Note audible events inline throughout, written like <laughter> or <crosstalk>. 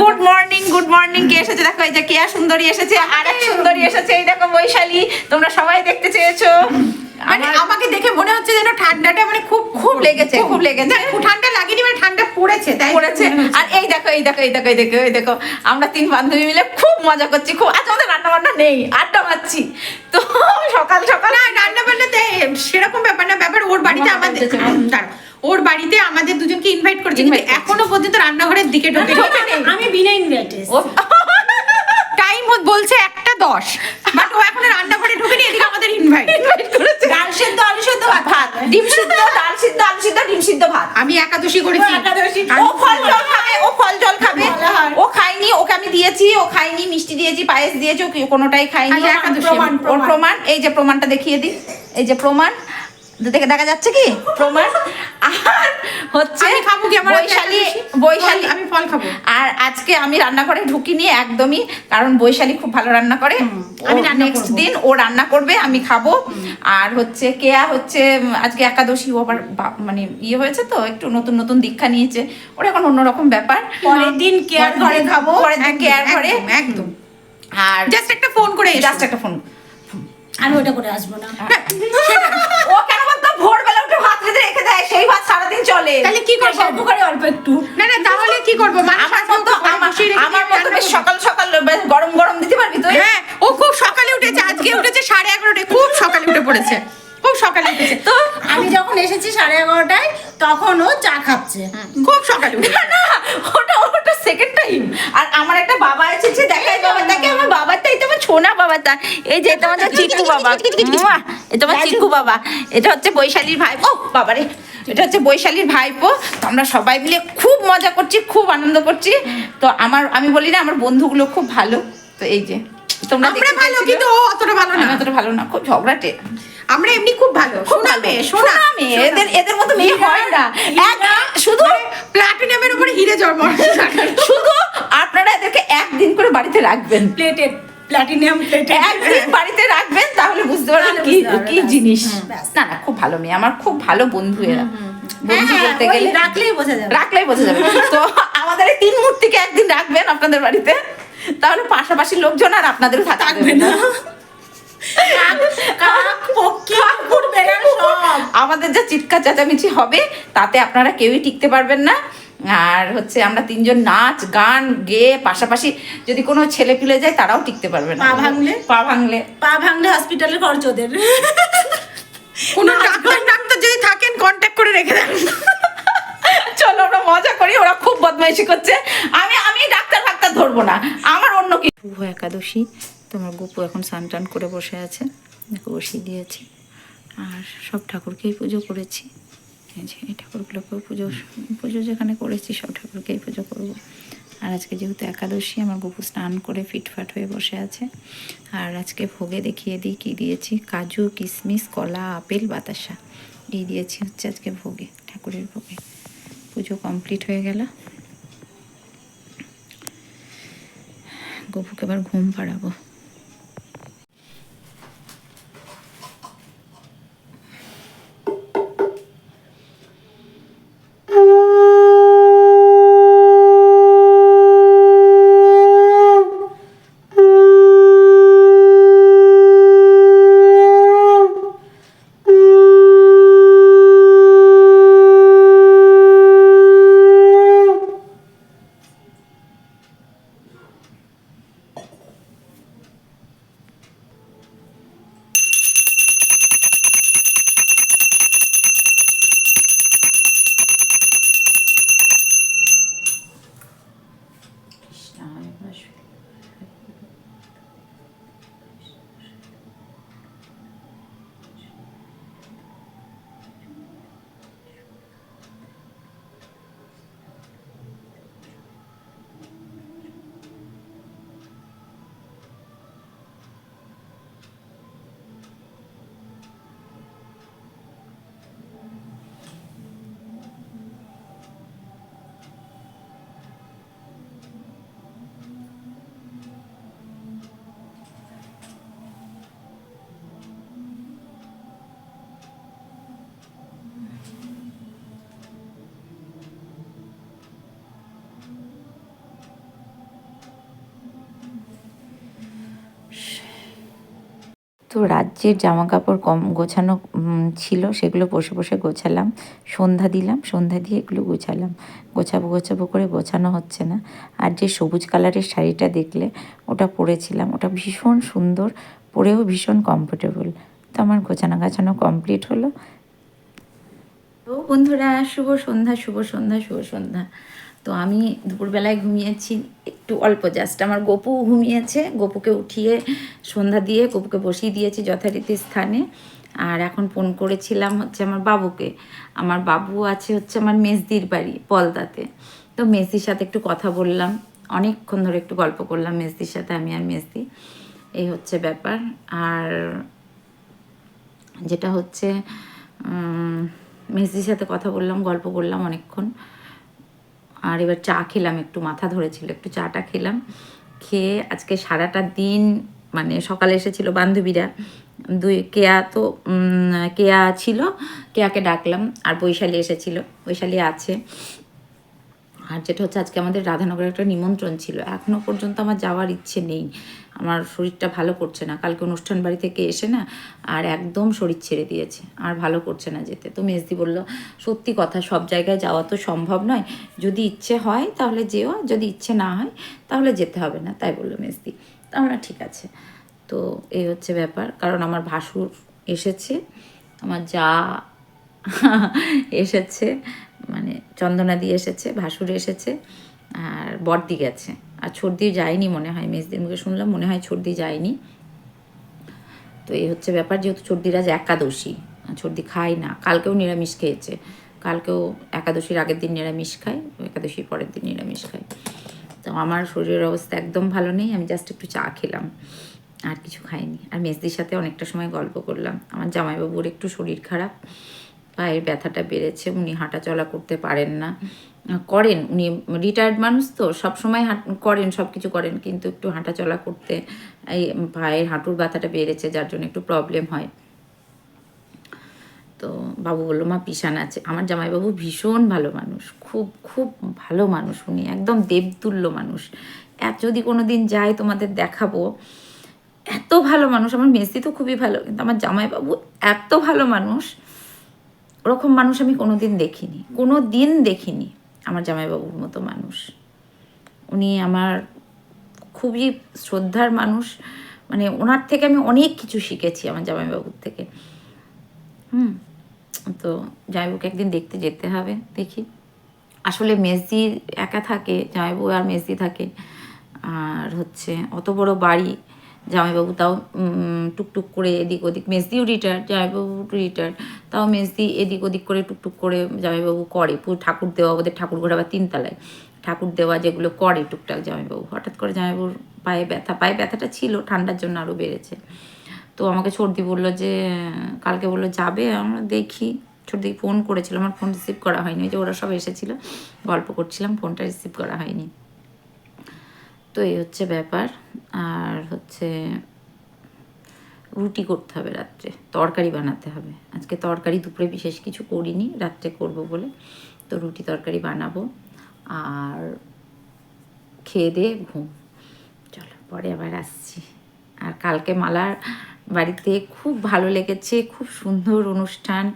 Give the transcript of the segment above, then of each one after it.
Good morning good morning কে এসেছে? দেখো এই যে কেয়া সুন্দরী এসেছে আর এক সুন্দরী এসেছে এই দেখো বৈশালী তোমরা সবাই দেখতে চেয়েছো। মানে আমাকে দেখে মনে হচ্ছে যেন ঠান্ডাটা মানে খুব খুব লেগেছে খুব লেগেছে। ঠান্ডা লাগেনি মানে ঠান্ডা পড়েছে তাই পড়েছে। আর এই দেখো এই দেখো এই দেখো এই দেখো এই দেখো আমরা তিন বান্ধবী মিলে খুব মজা করছি খুব আজ আমাদের রান্না বান্না নেই আড্ডা মারছি। তো সকাল সকাল রান্না বান্নাতে সেরকম ব্যাপার না ব্যাপার ওর বাড়িতে আমাদের দাঁড়া, ওর বাড়িতে আমাদের দুজনকে ইনভাইট করেছে কিন্তু এখনও পর্যন্ত রান্নাঘরের দিকে ঢোকে আমি বিনা ইনভাইটেড ও টাইম বলছে একটা দশ বাট ও এখনও রান্নাঘরে ঢুকে নিয়ে এদিকে আমাদের ইনভাইট ডাল সেদ্ধ আলু সেদ্ধ ভাত। ডিম সিদ্ধ ডাল সিদ্ধ আলু সিদ্ধ ডিম সিদ্ধ ভাত। আমি একাদশী করেছি। একাদশী। ও ফল জল খাবে ও ফল জল খাবে। ও খায়নি ওকে আমি দিয়েছি ও খায়নি মিষ্টি দিয়েছি পায়েস দিয়েছি ও কোনোটাই খায়নি। আচ্ছা, একাদশী। প্রমাণ ওর প্রমাণ। প্রমাণ। এই যে প্রমাণটা দেখিয়ে দিই। এই যে প্রমাণ। দেখে দেখা যাচ্ছে কি? প্রমাণ। আর হচ্ছে আমি খাব কি আমার বৈশালী বৈশালী আমি ফল খাব। আর আজকে আমি রান্নাঘরে ঢুকিনি একদমই কারণ বৈশালী খুব ভালো রান্না করে। আমি নেক্সট দিন ও রান্না করবে আমি খাব। আর হচ্ছে কেয়া হচ্ছে আজকে একাদশী ও আবার মানে ইয়ে হয়েছে তো একটু নতুন নতুন দীক্ষা নিয়েছে। ওর এখন অন্যরকম ব্যাপার। পরের দিন কেয়ার ঘরে খাব। পরের দিন কেয়ার ঘরে। একদম, আর জাস্ট একটা ফোন করে। জাস্ট একটা ফোন আমি ওটা করে আসব না ও কেন বলতো ভোরবেলা উঠে ভাত রেঁধে রেখে দেয় সেই ভাত সারাদিন চলে। তাহলে কি করব? অল্প করে অল্প একটু। না না তাহলে কি করব? আমার মতো আমার আমার মতো বেশ সকাল সকাল গরম গরম দিতে পারবি তুই? হ্যাঁ ও খুব সকালে উঠেছে আজকে <laughs> উঠেছে সাড়ে এগারোটায় খুব সকালে উঠে পড়েছে খুব সকালে উঠেছে। তো আমি যখন এসেছি সাড়ে এগারোটায় তখন ও চা খাচ্ছে। খুব সকালে উঠে না ওটা ওটা সেকেন্ড টাইম আর আমার একটা বাবা আছে যে দেখাই বাবাটাকে আমার বাবারটা এটা আমার ছোনা বাবাটা এই যে আমাদের চিকু বাবা। <laughs> এটা চিকু বাবা। এটা হচ্ছে বৈশালীর ভাই। ও বাবারে। এটা হচ্ছে বৈশালীর ভাইপো তো আমরা সবাই মিলে খুব মজা করছি খুব আনন্দ করছি। তো আমার আমি বলি না আমার বন্ধুগুলো খুব ভালো। তো এই যে তোমরা আমরা ভালো কিন্তু ও অতটা ভালো না। অতটা ভালো না খুব ঝগড়াটে আমরা এমনি খুব ভালো। শোনা মেয়ে শোনা মেয়ে এদের এদের মতো মেয়ে হয় না। শুধু প্লাটিনামের উপরে হিরে জন্ম শুধু আপনারা এদেরকে একদিন করে বাড়িতে রাখবেন। প্লেটেড প্ল্যাটিনাম একদিন বাড়িতে রাখবেন তাহলে বুঝতে পারবেন কি কি জিনিস। না না খুব ভালো মেয়ে। আমার খুব ভালো বন্ধু এরা। বন্ধু হ্যাঁ, বলতে গেলে রাখলেই বোঝা যাবে। রাখলেই বোঝা যাবে। তো আমাদের এই তিন মূর্তিকে একদিন রাখবেন আপনাদের বাড়িতে। তাহলে পাশাপাশি লোকজন আর আপনাদেরও থাকবে। না। আমাদের যা চিৎকার চেঁচামেচি হবে তাতে আপনারা কেউই টিকতে পারবেন না। আর হচ্ছে আমরা তিনজন নাচ গান গেয়ে পাশাপাশি যদি কোনো ছেলে পিলে যায় তারাও টিকতে পারবে না। পা ভাঙলে? পা ভাঙলে। পা ভাঙলে হসপিটালে খরচ ওদের। কোনো ডাক্তার ডাক্তার যদি থাকেন কন্ট্যাক্ট করে রেখে দেন। চলো আমরা মজা করি ওরা খুব বদমাইশি করছে। আমি আমি ডাক্তার ফাক্তার ধরবো না। আমার অন্য কি শুভ একাদশী তোমার গোপু এখন স্নান টান করে বসে আছে। দেখো বসিয়ে দিয়েছি। আর সব ঠাকুরকেই পুজো করেছি। এই ঠাকুরগুলোকেও পুজো পুজো যেখানে করেছি সব ঠাকুরকেই পুজো করব। আর আজকে যেহেতু একাদশী, আমার গোপু স্নান করে ফিটফাট হয়ে বসে আছে। আর আজকে ভোগে দেখিয়ে দিই কী দিয়েছি? কাজু কিশমিশ কলা, আপেল, বাতাসা। এই দিয়েছি হচ্ছে আজকে ভোগে, ঠাকুরের ভোগে। পুজো কমপ্লিট হয়ে গেল। গপুকে এবার ঘুম পাড়াবো। তো রাজ্যের জামা কাপড় কম গোছানো ছিল, সেগুলো বসে বসে গোছালাম। সন্ধ্যা দিলাম, সন্ধ্যা দিয়ে এগুলো গোছালাম। গোছাবো গোছাবো করে গোছানো হচ্ছে না। আর যে সবুজ কালারের শাড়িটা দেখলে, ওটা পরেছিলাম। ওটা ভীষণ সুন্দর, পরেও ভীষণ কমফোর্টেবল তো আমার গোছানো গাছানো কমপ্লিট হলো। তো বন্ধুরা, শুভ সন্ধ্যা শুভ সন্ধ্যা শুভ সন্ধ্যা। তো আমি দুপুরবেলায় ঘুমিয়েছি একটু অল্প জাস্ট আমার গপু ঘুমিয়েছে, গপুকে উঠিয়ে সন্ধ্যা দিয়ে গপুকে বসিয়ে দিয়েছি যথারীতি স্থানে। আর এখন ফোন করেছিলাম হচ্ছে আমার বাবুকে। আমার বাবু আছে হচ্ছে আমার মেজদির বাড়ি পলদাতে। তো মেজদির সাথে একটু কথা বললাম, অনেকক্ষণ ধরে একটু গল্প করলাম মেজদির সাথে, আমি আর মেজদি। এই হচ্ছে ব্যাপার। আর যেটা হচ্ছে মেসির সাথে কথা বললাম, গল্প করলাম অনেকক্ষণ। আর এবার চা খেলাম, একটু মাথা ধরেছিল, একটু চাটা খেলাম। খেয়ে আজকে সারাটা দিন মানে সকালে এসেছিল বান্ধবীরা, দুই কেয়া তো কেয়া ছিল, কেয়াকে ডাকলাম, আর বৈশালী এসেছিল, বৈশালী আছে। আর যেটা হচ্ছে আজকে আমাদের রাধানগরে একটা নিমন্ত্রণ ছিল। এখনও পর্যন্ত আমার যাওয়ার ইচ্ছে নেই। আমার শরীরটা ভালো করছে না। কালকে অনুষ্ঠান বাড়ি থেকে এসে না আর একদম শরীর ছেড়ে দিয়েছে। আর ভালো করছে না যেতে। তো মেজদি বলল, সত্যি কথা, সব জায়গায় যাওয়া তো সম্ভব নয়। যদি ইচ্ছে হয় তাহলে যেও যদি ইচ্ছে না হয় তাহলে যেতে হবে না। তাই বলল মেজদি। আমরা ঠিক আছে। তো এই হচ্ছে ব্যাপার। কারণ আমার ভাসুর এসেছে। আমার যা এসেছে। মানে চন্দনা দিয়ে এসেছে, ভাসুরে এসেছে, আর বর্দি গেছে। আর ছর্দি যায়নি মনে হয়, মেজদির মুখে শুনলাম, মনে হয় ছর্দি যায়নি। তো এই হচ্ছে ব্যাপার, যেহেতু ছর্দির আজ একাদশী, ছর্দি খায় না। কালকেও নিরামিষ খেয়েছে। কালকেও একাদশীর আগের দিন নিরামিষ খায়, একাদশীর পরের দিন নিরামিষ খায়। তো আমার শরীরের অবস্থা একদম ভালো নেই, আমি জাস্ট একটু চা খেলাম, আর কিছু খাইনি। আর মেজদির সাথে অনেকটা সময় গল্প করলাম। আমার জামাইবাবুর একটু শরীর খারাপ পায়ের ব্যথাটা বেড়েছে, উনি হাঁটা চলা করতে পারেন না। করেন, উনি রিটায়ার্ড মানুষ তো সব সময় করেন সব কিছু করেন, কিন্তু একটু হাঁটা চলা করতে এই পায়ের হাঁটুর ব্যথাটা বেড়েছে, যার জন্য একটু প্রবলেম হয়। তো বাবু বলল, মা পিসান আছে। আমার জামাইবাবু ভীষণ ভালো মানুষ, খুব খুব ভালো মানুষ উনি, একদম দেবতুল্য মানুষ। যদি কোনো দিন যাই তোমাদের দেখাবো, এত ভালো মানুষ, আমার মেসি তো খুবই ভালো, কিন্তু আমার জামাইবাবু এত ভালো মানুষ ওরকম মানুষ আমি কোনো দিন দেখিনি। কোনো দিন দেখিনি আমার জামাইবাবুর মতো মানুষ। উনি আমার খুবই শ্রদ্ধার মানুষ। মানে ওনার থেকে আমি অনেক কিছু শিখেছি আমার জামাইবাবুর থেকে। হুম, তো জামাইবাবুকে একদিন দেখতে যেতে হবে, দেখি। আসলে মেসদি একা থাকে, জামাইবাবু আর মেসদি থাকে। আর হচ্ছে অত বড় বাড়ি জামাইবাবু তাও টুকটুক করে এদিক ওদিক মেসদিও রিটায়ার্ড জামাইবাবু রিটায়ার্ড তাও মেসদি এদিক ওদিক করে টুকটুক করে জামাইবাবু করে, পুরো ঠাকুর দেওয়া, ওদের ঠাকুর ঘর আবার তিনতলায় ঠাকুর দেওয়া যেগুলো করে টুকটাক জামাইবাবু। হঠাৎ করে জামাইবাবুর পায়ে ব্যথা, পায়ে ব্যথাটা ছিল, ঠান্ডার জন্য আরও বেড়েছে। তো আমাকে সর্দি বলল যে, কালকে বলল যাবে, আমরা দেখি। সর্দি ফোন করেছিল, আমার ফোন রিসিভ করা হয়নি, ওই যে ওরা সব এসেছিল, গল্প করছিলাম, ফোনটা রিসিভ করা হয়নি। তো এই হচ্ছে ব্যাপার। আর হচ্ছে রুটি করতে হবে রাত্রে, তরকারি বানাতে হবে। আজকে তরকারি, দুপুরে বিশেষ কিছু করিনি, রাত্রে করব বলে। তো রুটি তরকারি বানাবো। আর খেয়ে দিয়ে ঘুম। চলো, পরে আবার আসছি। আর কালকে মালার বাড়িতে খুব ভালো লেগেছে, খুব সুন্দর অনুষ্ঠান।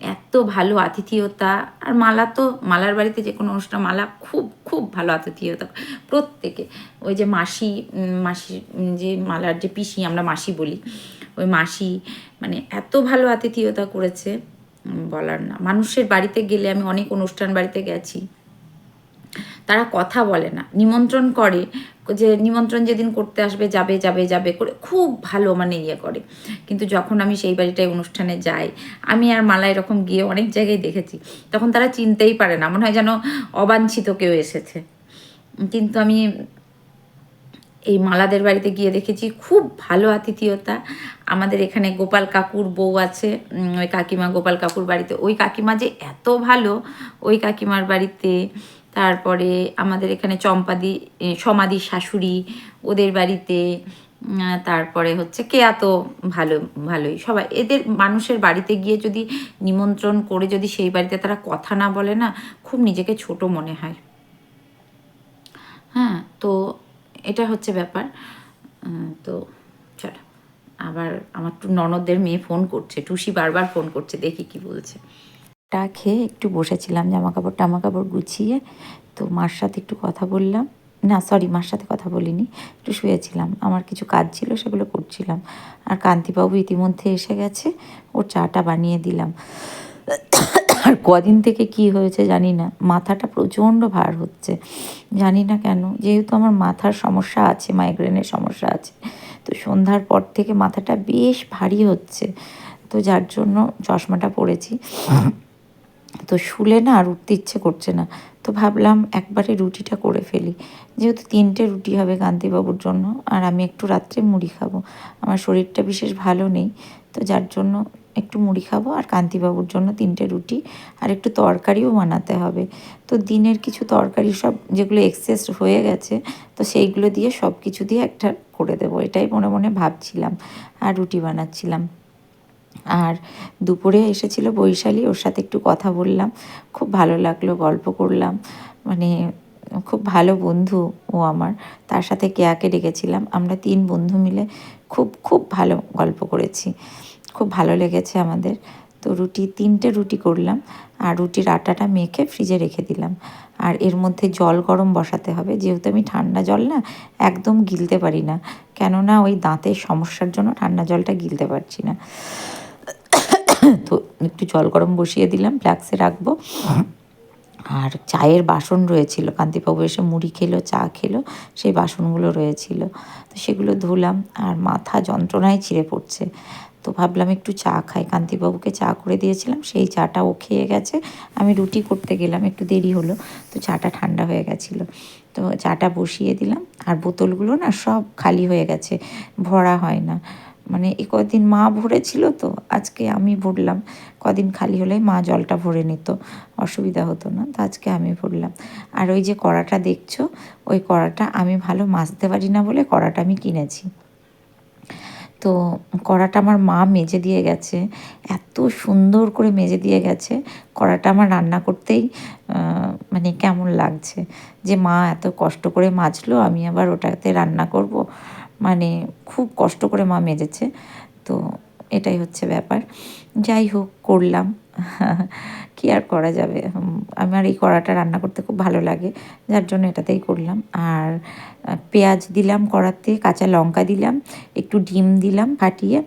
এত ভালো আতিথেয়তা। আর মালা তো, মালার বাড়িতে যে কোনো অনুষ্ঠান, মালা খুব খুব ভালো আতিথেয়তা প্রত্যেকে। ওই যে মাসি মাসি যে মালার যে পিসি, আমরা মাসি বলি, ওই মাসি মানে এত ভালো আতিথেয়তা করেছে বলার না। মানুষের বাড়িতে গেলে আমি অনেক অনুষ্ঠান বাড়িতে গেছি, তারা কথা বলে না, নিমন্ত্রণ করে যে নিমন্ত্রণ যেদিন করতে আসবে, যাবে যাবে যাবে করে খুব ভালো মানে ইয়ে করে। কিন্তু যখন আমি সেই বাড়িটায় অনুষ্ঠানে যাই, আমি আর মালা এরকম গিয়ে অনেক জায়গায় দেখেছি, তখন তারা চিনতেই পারে না, মনে হয় যেন অবাঞ্ছিত কেউ এসেছে। কিন্তু আমি এই মালাদের বাড়িতে গিয়ে দেখেছি খুব ভালো আতিথেয়তা। আমাদের এখানে গোপাল কাকুর বউ আছে ওই কাকিমা গোপাল কাকুর বাড়িতে। ওই কাকিমা যে এত ভালো, ওই কাকিমার বাড়িতে তারপরে আমাদের এখানে চম্পাদি সমাধি শাশুড়ি, ওদের বাড়িতে তারপরে হচ্ছে কেয়া তো ভালো, ভালোই। সবাই, এদের মানুষের বাড়িতে গিয়ে যদি নিমন্ত্রণ করে যদি সেই বাড়িতে তারা কথা না বলে না, খুব নিজেকে ছোট মনে হয়। হ্যাঁ তো এটা হচ্ছে ব্যাপার। তো চলো, আবার আমার টু ননদদের মেয়ে ফোন করছে, টুসি বারবার ফোন করছে, দেখি কি বলছে। টা খেয়ে একটু বসেছিলাম জামা কাপড় টামা কাপড় গুছিয়ে তো মার সাথে একটু কথা বললাম। না সরি মার সাথে কথা বলিনি, একটু শুয়েছিলাম। আমার কিছু কাজ ছিল, সেগুলো করছিলাম। আর কান্তিবাবু ইতিমধ্যে এসে গেছে, ওর চাটা বানিয়ে দিলাম। আর কদিন থেকে কি হয়েছে জানি না, মাথাটা প্রচণ্ড ভার হচ্ছে। জানি না কেন, যেহেতু আমার মাথার সমস্যা আছে মাইগ্রেনের সমস্যা আছে, তো সন্ধ্যার পর থেকে মাথাটা বেশ ভারী হচ্ছে। তো যার জন্য চশমাটা পরেছি। তো শুলে না আর উঠতে ইচ্ছে করছে না। তো ভাবলাম একবারে রুটিটা করে ফেলি। যেহেতু তিনটে রুটি হবে কান্তিবাবুর জন্য, আর আমি একটু রাত্রে মুড়ি খাব। আমার শরীরটা বিশেষ ভালো নেই, তো যার জন্য একটু মুড়ি খাব আর কান্তিবাবুর জন্য তিনটে রুটি আর একটু তরকারিও বানাতে হবে। তো দিনের কিছু তরকারি সব যেগুলো এক্সেস হয়ে গেছে, তো সেইগুলো দিয়ে সব কিছু দিয়ে একটা করে দেবো, এটাই মনে মনে ভাবছিলাম। আর রুটি বানাচ্ছিলাম। আর দুপুরে এসেছিল বৈশালী, ওর সাথে একটু কথা বললাম। খুব ভালো লাগল, গল্প করলাম। মানে খুব ভালো বন্ধু ও আমার। তার সাথে কেয়াকে ডেকেছিলাম। আমরা তিন বন্ধু মিলে খুব খুব ভালো গল্প করেছি। খুব ভালো লেগেছে আমাদের। তো রুটি, তিনটে রুটি করলাম। আর রুটির আটাটা মেখে ফ্রিজে রেখে দিলাম। আর এর মধ্যে জল গরম বসাতে হবে। যেহেতু আমি ঠান্ডা জল না, একদম গিলতে পারি না। কেননা ওই দাঁতের সমস্যার জন্য ঠান্ডা জলটা গিলতে পারছি না। তো একটু জল গরম বসিয়ে দিলাম ফ্ল্যাক্সে রাখব। আর চায়ের বাসন রয়েছিল, কান্তিবাবু এসে মুড়ি খেলো, চা খেলো, সেই বাসনগুলো রয়েছিল। তো সেগুলো ধুলাম, আর মাথা যন্ত্রণায় ছিঁড়ে পড়ছে। তো ভাবলাম একটু চা খাই। কান্তিবাবুকে চা করে দিয়েছিলাম, সেই চাটা ও খেয়ে গেছে। আমি রুটি করতে গেলাম, একটু দেরি হলো, তো চাটা ঠান্ডা হয়ে গেছিল। তো চাটা বসিয়ে দিলাম, আর বোতলগুলো না সব খালি হয়ে গেছে, ভরা হয় না। মানে এ কদিন মা ভরেছিল তো, আজকে আমি ভরলাম। কদিন খালি হলে মা জলটা ভরে নিত, অসুবিধা হতো না, তো আজকে আমি ভরলাম। আর ওই যে কড়াটা দেখছ, ওই কড়াটা আমি ভালো মাজতে পারি না বলে কড়াটা আমি কিনেছি। তো কড়াটা আমার মা মেজে দিয়ে গেছে, এত সুন্দর করে মেজে দিয়ে গেছে, কড়াটা আমার রান্না করতেই মানে কেমন লাগছে। যে মা এত কষ্ট করে মাজলো, আমি আবার ওটাতে রান্না করব। মানে খুব কষ্ট করে মা মেজেছে। তো এটাই হচ্ছে ব্যাপার। যাই হোক, করলাম। কি আর করা যাবে? আমার এই কড়াটা রান্না করতে খুব ভালো লাগে। যার জন্য এটাতেই করলাম। আর পেঁয়াজ দিলাম কড়াতে, কাঁচা লঙ্কা দিলাম, একটু ডিম দিলাম ফাটিয়ে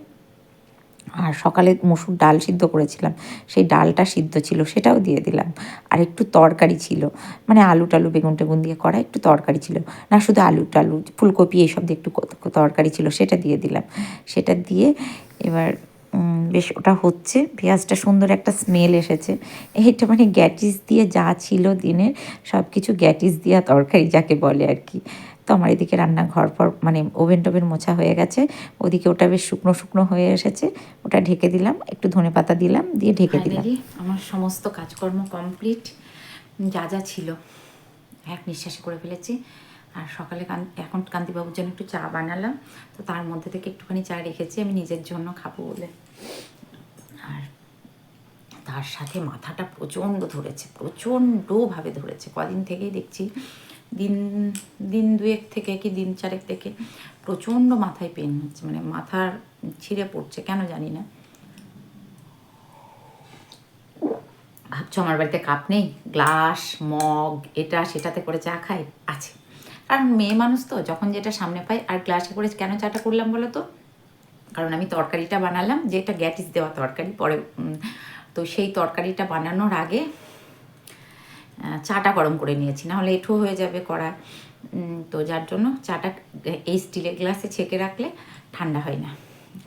আর সকালে মসুর ডাল সিদ্ধ করেছিলাম, সেই ডালটা সিদ্ধ ছিল, সেটাও দিয়ে দিলাম। আর একটু তরকারি ছিল মানে আলু টালু, বেগুন টেগুন দিয়ে করা একটু তরকারি ছিল। না, শুধু আলু টালু, ফুলকপি এইসব দিয়ে একটু তরকারি ছিল, সেটা দিয়ে দিলাম। সেটা দিয়ে এবার বেশ ওটা হচ্ছে, পেঁয়াজটা সুন্দর একটা স্মেল এসেছে। এইটা মানে গ্যাটিস দিয়ে যা ছিল দিনের সব কিছু গ্যাটিস দিয়া তরকারি যাকে বলে আর কি। তো আমার এদিকে রান্নাঘর পর মানে ওভেন টোভেন মোছা হয়ে গেছে। ওদিকে ওটা বেশ শুকনো শুকনো হয়ে এসেছে। ওটা ঢেকে দিলাম একটু ধনে পাতা দিলাম দিয়ে ঢেকে দিলাম। Finally, আমার সমস্ত কাজকর্ম কমপ্লিট যা যা ছিল এক নিঃশ্বাসে করে ফেলেছি। আর সকালে কান এখন কান্তিবাবুর জন্য একটু চা বানালাম। তো তার মধ্যে থেকে একটুখানি চা রেখেছি আমি নিজের জন্য খাব বলে। আর তার সাথে মাথাটা প্রচণ্ড ধরেছে প্রচণ্ডভাবে ধরেছে। কদিন থেকেই দেখছি দিন দিন দুয়েক থেকে কি দিন চারেক থেকে প্রচণ্ড মাথায় পেন হচ্ছে মানে মাথার ছিঁড়ে পড়ছে, কেন জানি না। ভাবছ আমার বাড়িতে কাপ নেই? গ্লাস, মগ, এটা সেটাতে করে চা খাই? আছে। কারণ মেয়ে মানুষ তো, যখন যেটা সামনে পাই, আর গ্লাসে করে কেন চাটা করলাম বলো তো? কারণ আমি তরকারিটা বানালাম, যেটা গ্যাটিস দেওয়া তরকারি, পরে তো সেই তরকারিটা বানানোর আগে চাটা গরম করে নিয়েছি, না হলে এঁঠো হয়ে যাবে কড়া তো যার জন্য চাটা এই স্টিলের গ্লাসে ছেঁকে রাখলে ঠান্ডা হয় না।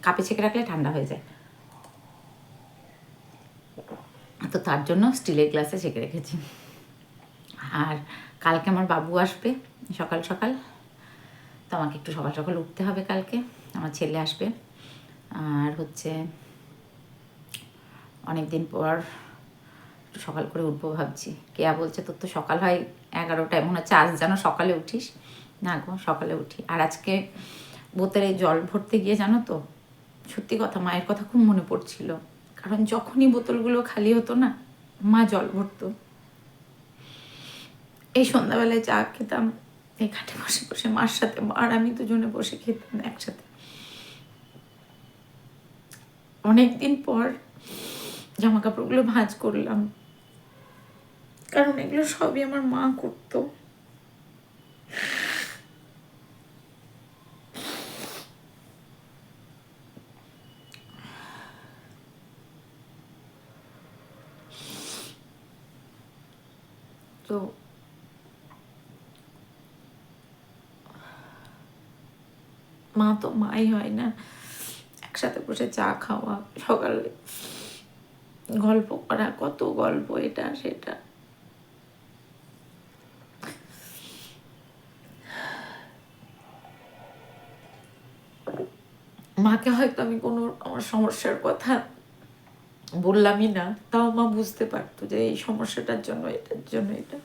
কাপে ছেঁকে রাখলে ঠান্ডা হয়ে যায়। তো তার জন্য স্টিলের গ্লাসে ছেঁকে রেখেছি। আর কালকে আমার বাবু আসবে সকাল সকাল। তো আমাকে একটু সকাল সকাল উঠতে হবে কালকে। আমার ছেলে আসবে। আর হচ্ছে অনেক দিন পর একটু সকাল করে উঠবো ভাবছি। কেয়া বলছে, তোর তো সকাল হয় এগারোটায়, মনে হচ্ছে আজ যেন সকালে উঠিস। না গো, সকালে উঠি। আর আজকে বোতলে জল ভরতে গিয়ে জানো তো, সত্যি কথা মায়ের কথা খুব মনে পড়ছিল। কারণ যখনই বোতলগুলো খালি হতো না, মা জল ভরতো। এই সন্ধ্যাবেলায় চা খেতাম, এই খাটে বসে বসে মার সাথে, মা আর আমি দুজনে বসে খেতাম একসাথে। অনেকদিন পর জামা কাপড়গুলো ভাঁজ করলাম। কারণ এগুলো সবই আমার মা করতো। তো মা তো মাই হয় না। একসাথে বসে চা খাওয়া, সকালে গল্প করা, কত গল্প এটা, সেটা। মাকে হয়তো আমি কোনো আমার সমস্যার কথা বললামই না, তাও মা বুঝতে পারতো যে এই সমস্যাটার জন্য, এটার জন্য, এটা।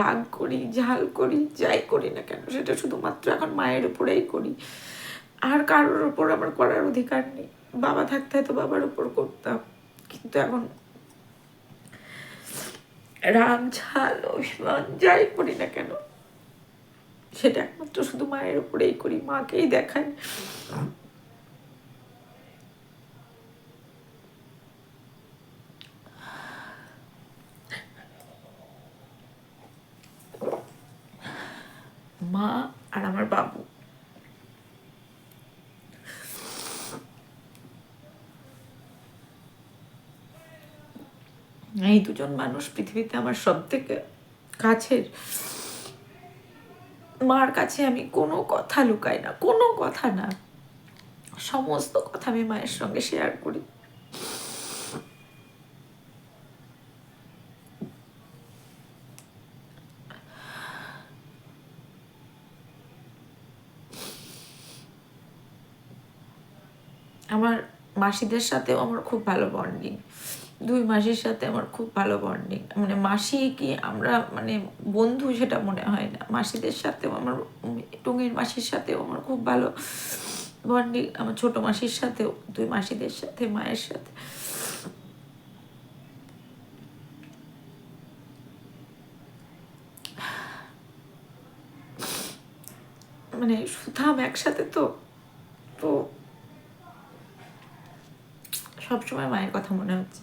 রাগ করি, ঝাল করি, যাই করি না কেন, সেটা শুধুমাত্র এখন মায়ের উপরেই করি। আর কারোর উপর আমার করার অধিকার নেই। বাবা থাকতে হয়তো বাবার উপর করতাম। কিন্তু এখন রাগ ঝাল, অভিমান, যাই করি না কেন, সেটা একমাত্র শুধু মায়ের উপরেই করি, মাকেই দেখাই। মা আর আমার বাবু। এই দুজন মানুষ পৃথিবীতে আমার সব থেকে কাছের। মার কাছে আমি কোনো কথা লুকাই না, কোনো কথা না। সমস্ত কথা আমি মায়ের সঙ্গে শেয়ার করি। আমার মাসিদের সাথেও আমার খুব ভালো বন্ডিং দুই মাসির সাথে আমার খুব ভালো বন্ডিং মানে মাসি কি আমরা মানে বন্ধু সেটা মনে হয় না। মাসিদের সাথেও আমার, টুঙ্গির মাসির সাথেও আমার খুব ভালো বন্ডিং আমার ছোট মাসির সাথেও, দুই মাসিদের সাথে, মায়ের সাথে। মানে সুথাম একসাথে তো তো সবসময় মায়ের কথা মনে হচ্ছে।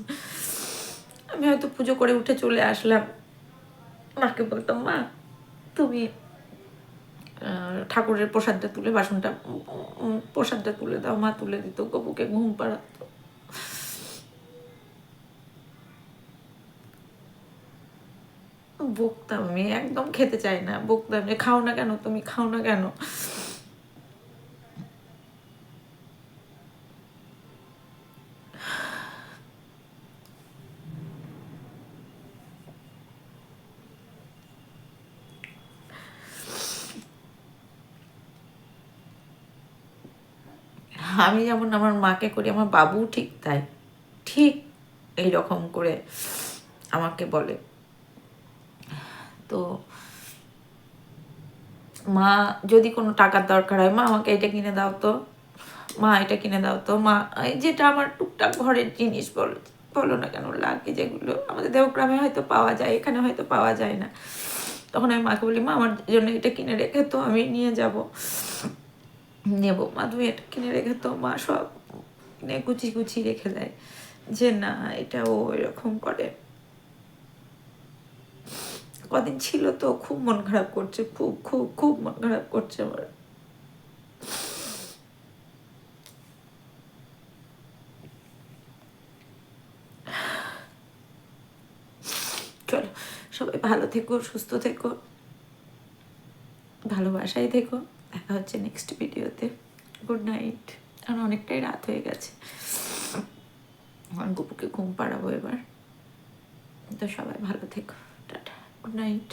আমি হয়তো পুজো করে উঠে চলে আসলাম। মাকে বলতাম, মা, তুমি ঠাকুরের প্রসাদটা তুলে বাসনটা প্রসাদটা তুলে দাও, মা তুলে দিত, গপুকে ঘুম পাড়াতো। বকতাম আমি একদম খেতে চাই না। বকতাম যে খাও না কেন? তুমি খাও না কেন? আমি যেমন আমার মাকে করি, আমার বাবু ঠিক তাই। ঠিক এই রকম করে আমাকে বলে। তো মা, যদি কোনো টাকার দরকার হয়, মা আমাকে এটা কিনে দাও তো। মা এটা কিনে দাও তো। মা যেটা আমার টুকটাক ঘরের জিনিস বলো বলো না কেন লাগে যেগুলো আমাদের দেবগ্রামে হয়তো পাওয়া যায়, এখানে হয়তো পাওয়া যায় না। তখন আমি মাকে বলি, মা, আমার জন্য এটা কিনে রেখে তো আমি নিয়ে যাব। নেব। মা তুমি এটা কিনে রেখে তো মা সব কিনে গুছি গুছি রেখে দেয় যে, না, এটা ও এরকম করে। কদিন ছিল তো খুব মন খারাপ করছে, খুব খুব খুব মন খারাপ করছে আমার। চলো, সবাই ভালো থেকো, সুস্থ থেকো, ভালোবাসায় থেকো। দেখা হচ্ছে নেক্সট ভিডিওতে গুড নাইট কারণ অনেকটাই রাত হয়ে গেছে। গুপুকে ঘুম পাড়াবো এবার। তো সবাই ভালো থেকো। টাটা। Good night